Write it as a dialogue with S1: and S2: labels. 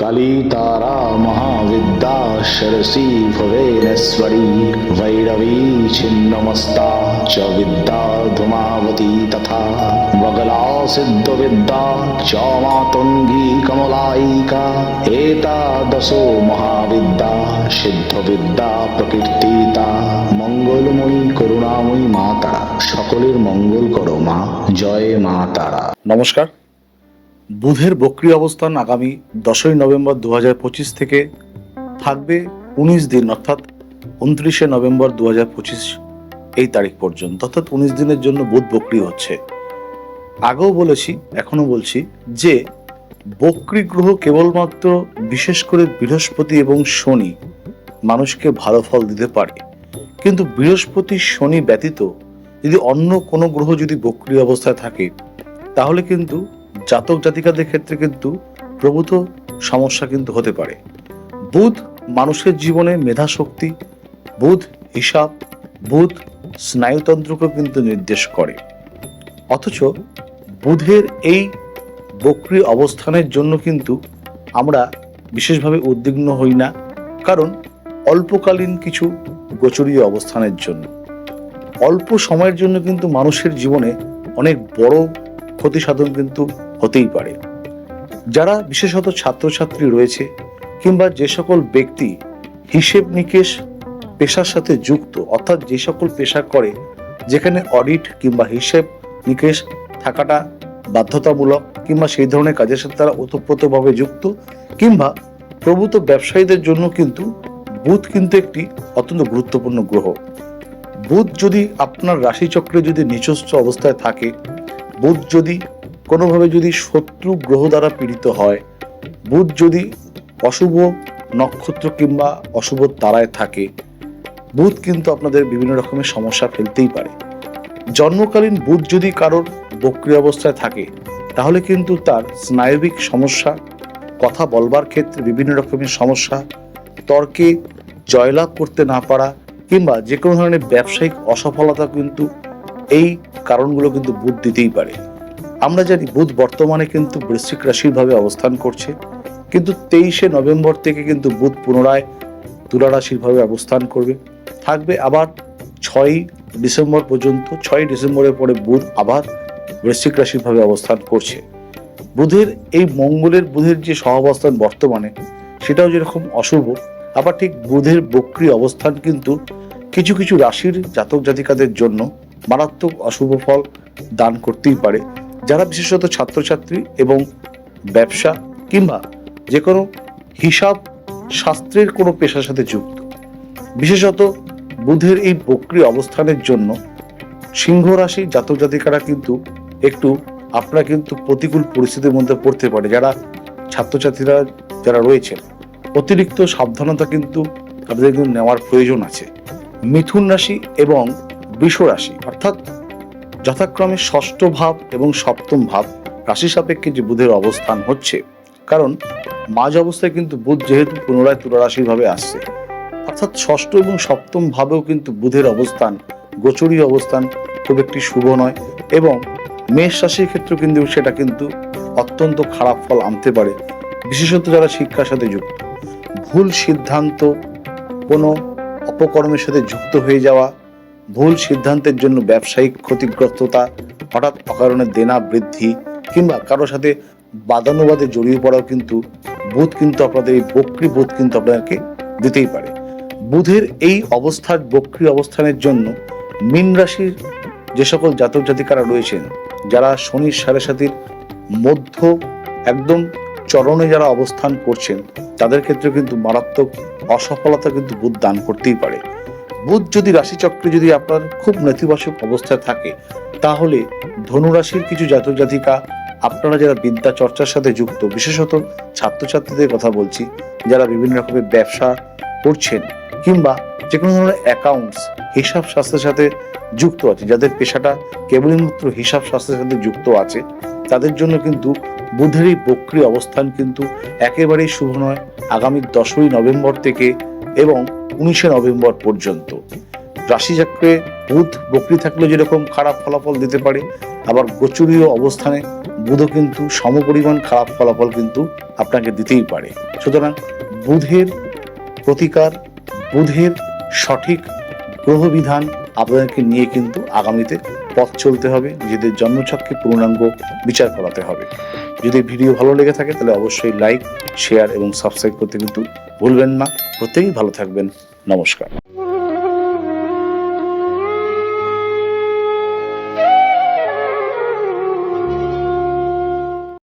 S1: কালী তারা মহাবিদ্যা সরসী ভবেনস্বরী ভৈরবী ছিন্নমস্তা চ বিদ্যা ধুমাবতী তথা বগলা সিদ্ধ বিদ্যা চ মাতঙ্গী কমলায়িকা এতাদশো মহাবিদ্যা সিদ্ধ বিদ্যা সিদ্ধবিদ্যা প্রকীর্তিতা মঙ্গলময়ী করুণাময়ী মা তারা সকলের মঙ্গল করো মা। জয় মা তারা।
S2: নমস্কার। বুধের বক্রি অবস্থান আগামী দশই নভেম্বর দু থেকে থাকবে উনিশ দিন, অর্থাৎ উনত্রিশে নভেম্বর দু এই তারিখ পর্যন্ত, অর্থাৎ উনিশ দিনের জন্য বুধ বক্রি হচ্ছে। আগেও বলেছি এখনও বলছি যে বক্রি গ্রহ কেবলমাত্র বিশেষ করে বৃহস্পতি এবং শনি মানুষকে ভালো ফল দিতে পারে। কিন্তু বৃহস্পতি, শনি ব্যতীত যদি অন্য কোনো গ্রহ যদি বক্রি অবস্থায় থাকে, তাহলে কিন্তু জাতক জাতিকাদের ক্ষেত্রে কিন্তু প্রভূত সমস্যা কিন্তু হতে পারে। বুধ মানুষের জীবনে মেধা শক্তি বুধ হিসাব, বুধ স্নায়ুতন্ত্রকে কিন্তু নির্দেশ করে। অথচ বুধের এই বক্রি অবস্থানের জন্য কিন্তু আমরা বিশেষভাবে উদ্বিগ্ন হই না, কারণ অল্পকালীন কিছু গোচরীয় অবস্থানের জন্য। অল্প সময়ের জন্য কিন্তু মানুষের জীবনে অনেক বড় ক্ষতি সাধন কিন্তু হতেই পারে। যারা বিশেষত ছাত্রছাত্রী রয়েছে কিংবা যে সকল ব্যক্তি হিসেব নিকেশ পেশার সাথে যুক্ত, অর্থাৎ যে সকল পেশা করে, যেখানে অডিট কিংবা হিসেব নিকেশ থাকাটা বাধ্যতামূলক কিংবা সেই ধরনের কাজের সাথে তারা ওতপ্রোতভাবে যুক্ত কিংবা প্রভূত ব্যবসায়ীদের জন্য কিন্তু বুধ কিন্তু একটি অত্যন্ত গুরুত্বপূর্ণ গ্রহ। বুধ যদি আপনার রাশিচক্রে যদি নিচস্থ অবস্থায় থাকে বুধ যদি কোনোভাবে যদি শত্রু গ্রহ দ্বারা পীড়িত হয়, বুধ যদি অশুভ নক্ষত্র কিংবা অশুভ তারায় থাকে, বুধ কিন্তু আপনাদের বিভিন্ন রকমের সমস্যা ফেলতেই পারে। জন্মকালীন বুধ যদি কারোর বক্রি অবস্থায় থাকে, তাহলে কিন্তু তার স্নায়বিক সমস্যা, কথা বলবার ক্ষেত্রে বিভিন্ন রকমের সমস্যা, তর্কে জয়লাভ করতে না পারা কিংবা যে কোনো ধরনের ব্যবসায়িক অসফলতা কিন্তু এই কারণগুলো কিন্তু বুধ দিতেই পারে। আমরা জানি বুধ বর্তমানে কিন্তু বৃশ্চিক রাশির ভাবে অবস্থান করছে। কিন্তু তেইশে নভেম্বর থেকে কিন্তু বুধ পুনরায় তুলা রাশির ভাবে অবস্থান করবে। থাকবে আবার ছয়ই ডিসেম্বর পর্যন্ত, ছয়ই ডিসেম্বরের পরে বুধ আবার বৃশ্চিক রাশির ভাবে অবস্থান করছে। বুধের এই মঙ্গলের বুধের যে সহাবস্থান বর্তমানে, সেটাও যেরকম অশুভ, আবার ঠিক বুধের বক্রি অবস্থান কিন্তু কিছু কিছু রাশির জাতক জাতিকাদের জন্য মারাত্মক অশুভ ফল দান করতেই পারে। যারা বিশেষত ছাত্রছাত্রী এবং ব্যবসা কিংবা যে কোনো হিসাব শাস্ত্রের কোনো পেশার সাথে যুক্ত। বিশেষত বুধের এই বক্রি অবস্থানের জন্য সিংহ রাশি জাতক জাতিকারা কিন্তু একটু আপনারা কিন্তু প্রতিকূল পরিস্থিতির মধ্যে পড়তে পারে। যারা ছাত্রছাত্রীরা যারা রয়েছেন, অতিরিক্ত সাবধানতা কিন্তু তাদের কিন্তু নেওয়ার প্রয়োজন আছে। মিথুন রাশি এবং রাশি, অর্থাৎ যথাক্রমে ষষ্ঠ ভাব এবং সপ্তম ভাব রাশি সাপেক্ষে যে বুধের অবস্থান হচ্ছে। কারণ মাঝ অবস্থায় কিন্তু বুধ যেহেতু পুনরায় তুলা ভাবে আসছে, অর্থাৎ ষষ্ঠ এবং সপ্তম ভাবেও কিন্তু বুধের অবস্থান গোচরীয় অবস্থান খুব একটি শুভ নয় এবং মেষ রাশির ক্ষেত্রে কিন্তু সেটা কিন্তু অত্যন্ত খারাপ ফল আনতে পারে। বিশেষত যারা শিক্ষার সাথে যুক্ত, ভুল সিদ্ধান্ত, কোনো অপকর্মের সাথে যুক্ত হয়ে যাওয়া ভুল সিদ্ধান্তের জন্য ব্যবসায়িক ক্ষতিগ্রস্ততা, হঠাৎ অকারণে দেনা বৃদ্ধি কিংবা কারোর সাথে বাদানুবাদে জড়িয়ে পড়াও কিন্তু বুধ কিন্তু আপনাদের, এই বক্রি বুধ কিন্তু আপনাকে দিতেই পারে। বুধের এই অবস্থার বক্রি অবস্থানের জন্য মীন রাশির যে সকল জাতক জাতিকারা রয়েছেন, যারা শনির সাড়ে সাতির মধ্য একদম চরণে যারা অবস্থান করছেন, তাদের ক্ষেত্রে কিন্তু মারাত্মক অসফলতা কিন্তু বুধ দান করতেই পারে। বুধ যদি রাশিচক্রে যদি আপনার খুব নেতিবাচক অবস্থায় থাকে, তাহলে ধনুরাশির কিছু জাতক জাতিকা, আপনারা যারা বিদ্যা চর্চার সাথে যুক্ত, বিশেষত ছাত্রছাত্রীদের কথা বলছি, যারা বিভিন্ন রকমের ব্যবসা করছেন, কিংবা যে কোনো ধরনের অ্যাকাউন্টস হিসাব শাস্ত্রের সাথে যুক্ত আছে, যাদের পেশাটা কেবলমাত্র হিসাব শাস্ত্রের সাথে যুক্ত আছে, তাদের জন্য কিন্তু বুধের এই বক্রি অবস্থান কিন্তু একেবারেই শুভ নয়। আগামী দশই নভেম্বর থেকে এবং উনিশে নভেম্বর পর্যন্ত। রাশিচক্রে বুধ, বকরি থাকলে যেরকম খারাপ ফলাফল দিতে পারে, আবার গোচরীয় অবস্থানে বুধও কিন্তু সমপরিমাণ খারাপ ফলাফল কিন্তু আপনাকে দিতেই পারে। সুতরাং বুধের প্রতিকার, বুধের সঠিক গ্রহবিধান আপনাদেরকে নিয়ে কিন্তু আগামীতে পথ চলতে হবে, নিজেদের জন্মছককে পূর্ণাঙ্গ বিচার করাতে হবে। যদি ভিডিও ভালো লেগে থাকে, তাহলে অবশ্যই লাইক শেয়ার এবং সাবস্ক্রাইব করতে কিন্তু ভুলবেন না। প্রত্যেকেই ভালো থাকবেন। নমস্কার।